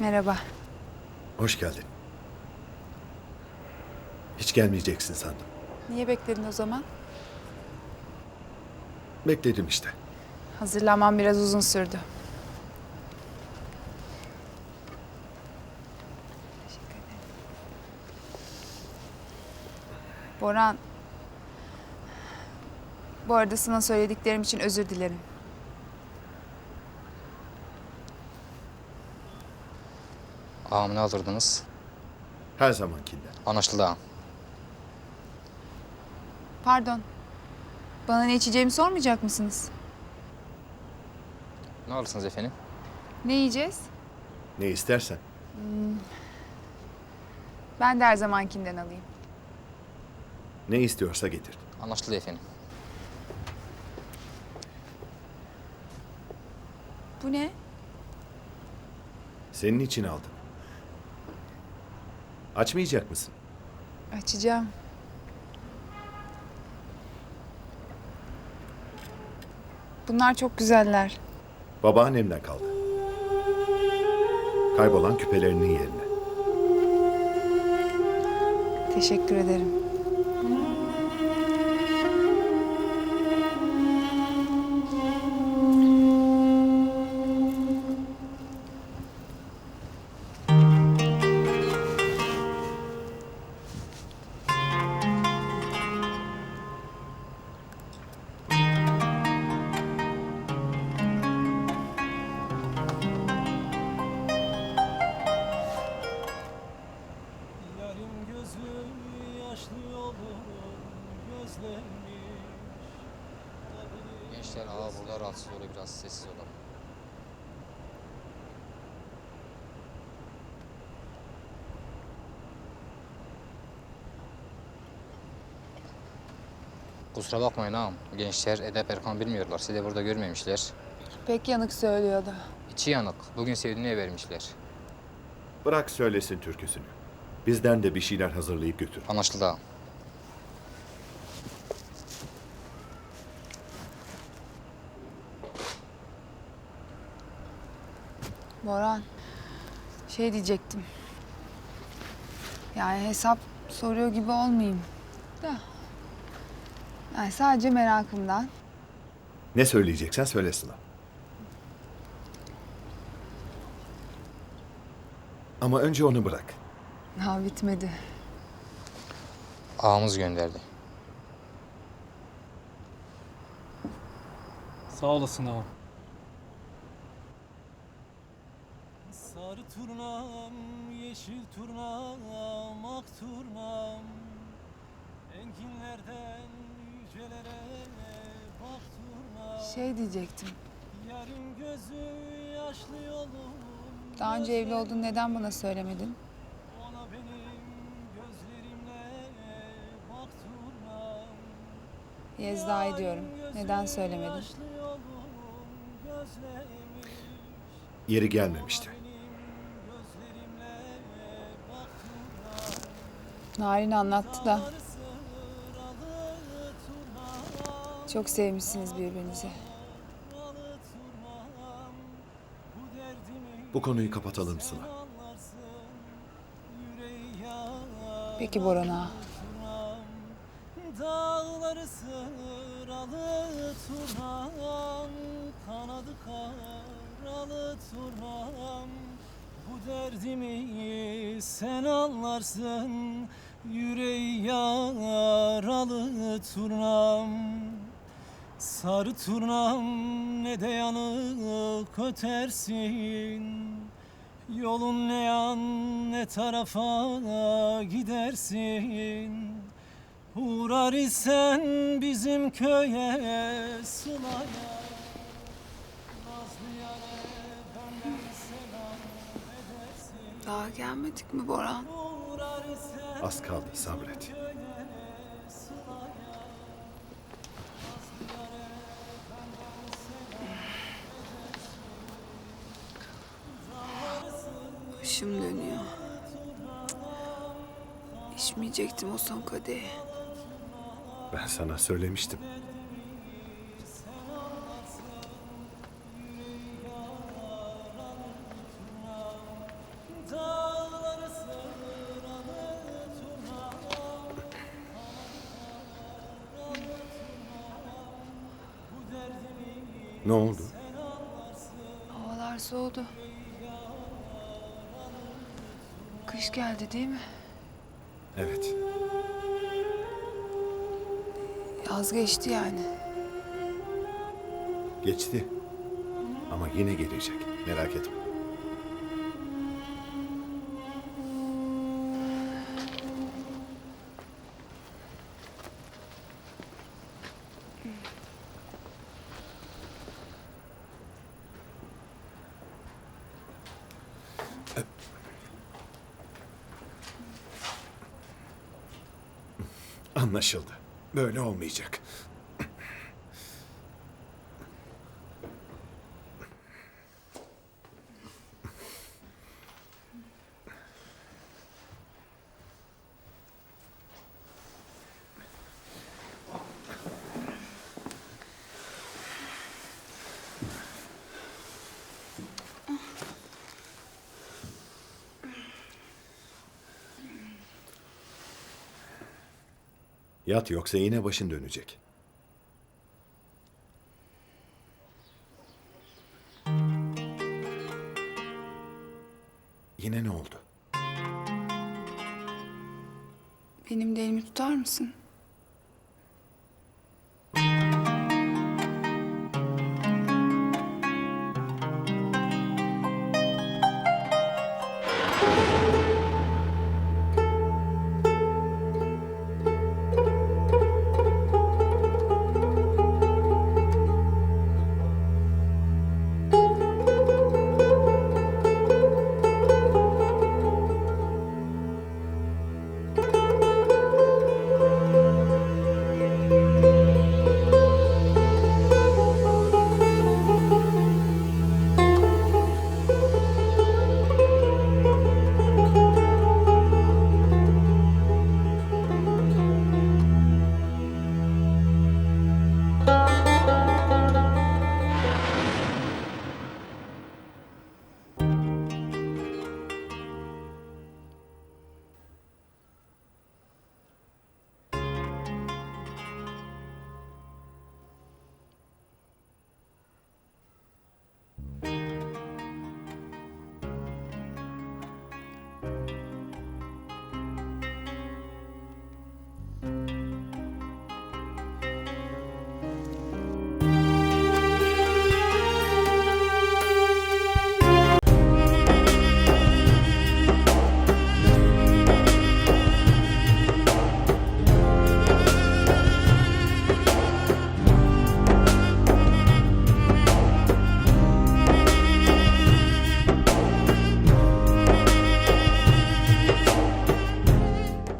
Merhaba. Hoş geldin. Hiç gelmeyeceksin sandım. Niye bekledin o zaman? Bekledim işte. Hazırlanmam biraz uzun sürdü. Boran. Bu arada sana söylediklerim için özür dilerim. Ağam ne alırdınız? Her zamankinden. Anlaşıldı ağam. Pardon. Bana ne içeceğimi sormayacak mısınız? Ne alırsınız efendim? Ne yiyeceğiz? Ne istersen. Ben de her zamankinden alayım. Ne istiyorsa getir. Anlaşıldı efendim. Bu ne? Senin için aldım. Açmayacak mısın? Açacağım. Bunlar çok güzeller. Babaannemden kaldı. Kaybolan küpelerinin yerine. Teşekkür ederim. Rahatsız oluyor biraz sessiz olun. Kusura bakmayın ağam. Gençler Edep Erkan bilmiyorlar. Sizi de burada görmemişler. Pek yanık söylüyordu. İçi yanık. Bugün sevdiğine vermişler. Bırak söylesin türküsünü. Bizden de bir şeyler hazırlayıp götür. Anlaşıldı ağam. Boran, şey diyecektim. Yani hesap soruyor gibi olmayayım. Da. Yani sadece merakımdan. Ne söyleyeceksen söyle Sıla. Ama önce onu bırak. Daha bitmedi. Ağamız gönderdi. Sağ olasın ağam. Sarı turnam, yeşil turnam, ak turnam Enginlerden yücelere bak turnam Şey diyecektim. Yarın gözü yaşlı yolum Daha önce evli olduğunu neden bana söylemedin? Ona benim gözlerimle bak turnam Yezda'yı diyorum. Neden söylemedin? Yeri gelmemişti. Narin anlattı da. Çok sevmişsiniz birbirinizi. Bu konuyu kapatalım Sıla. Peki Boran ağa. Dağları sıralı turnam Kanadı karalı turnam Bu derdimi sen anlarsın Yüreği yaralı turnam Sarı turnam ne de yanık ötersin. Yolun ne yan ne tarafa gidersin. Uğrar isen bizim köye edersin. Daha gelmedik mi Boran? Az kaldı sabret. Başım dönüyor. İçmeyecektim o son kadehi. Ben sana söylemiştim. Ne oldu? Havalar soğudu. Kış geldi değil mi? Evet. Yaz geçti yani. Geçti. Ama yine gelecek. Merak etme. Anlaşıldı. Böyle olmayacak. Yat yoksa yine başın dönecek. Yine ne oldu? Benim de elimi tutar mısın?